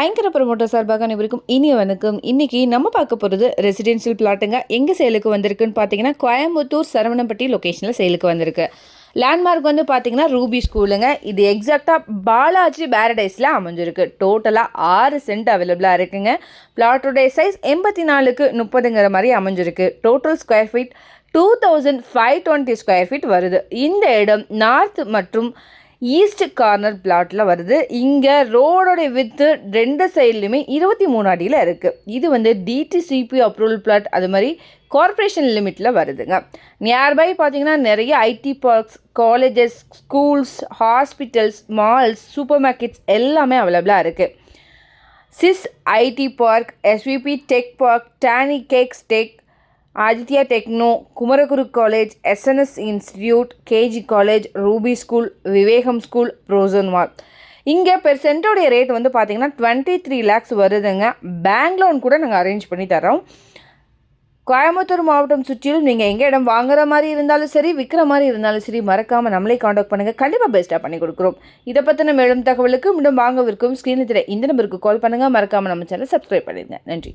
ஐங்கர promoter சார்பாக அனைவருக்கும் இனிய வணக்கம். இன்றைக்கி நம்ம பார்க்க போகிறது ரெசிடென்ஷியல் பிளாட்டுங்க எங்கே சேலுக்கு வந்திருக்குன்னு பார்த்தீங்கன்னா கோயம்புத்தூர் சரவணம்பட்டி லொக்கேஷனில் சேலுக்கு வந்திருக்கு. லேண்ட்மார்க் வந்து பார்த்தீங்கன்னா ரூபி ஸ்கூலுங்க இது எக்ஸாக்டாக பாலாஜி பேரடைஸில் அமைஞ்சிருக்கு. டோட்டலாக ஆறு சென்ட் அவைலபிளாக இருக்குங்க. பிளாட்டோடைய சைஸ் எண்பத்தி நாலுக்கு முப்பதுங்கிற மாதிரி அமைஞ்சிருக்கு. Total square feet two thousand five twenty square feet வருது. இந்த இடம் நார்த் மற்றும் ஈஸ்ட் கார்னர் பிளாட்டில் வருது. இங்கே ரோடோடைய வித்து ரெண்டு சைட்லையுமே இருபத்தி மூணு அடியில் இருக்குது இது வந்து டிடிசிபி அப்ரூவல் பிளாட் அது மாதிரி கார்ப்பரேஷன் லிமிட்டில் வருதுங்க. நியர்பை பார்த்தீங்கன்னா நிறைய IT parks colleges schools hospitals malls super markets எல்லாமே அவைலபிளாக இருக்குது sis IT park SVB tech park Danny cakes tech Aditya techno Kumaraguru college SNS institute KG college Ruby school Vivekam school ப்ரோசன்வால் இங்கே per சென்ட்டோடைய rate வந்து பார்த்திங்கன்னா twenty three lakhs வருதுங்க. Bank loan கூட நாங்கள் arrange பண்ணி தரோம் கோயம்புத்தூர் மாவட்டம் சுற்றிலும் நீங்கள் எங்கே இடம் வாங்குற மாதிரி இருந்தாலும் சரி விற்கிற மாதிரி இருந்தாலும் சரி மறக்காமல் நம்மளே காண்டாக்ட் பண்ணுங்கள் கண்டிப்பாக பெஸ்ட்டாக பண்ணி கொடுக்குறோம். இதை பற்றின மேலும் தகவலுக்கு மீண்டும் வாங்க விற்கும் ஸ்க்ரீனில் தெரிய இந்த நம்பருக்கு கால் பண்ணுங்கள் மறக்காமல் நம்ம சேனல் சப்ஸ்கிரைப் பண்ணிடுங்க. நன்றி.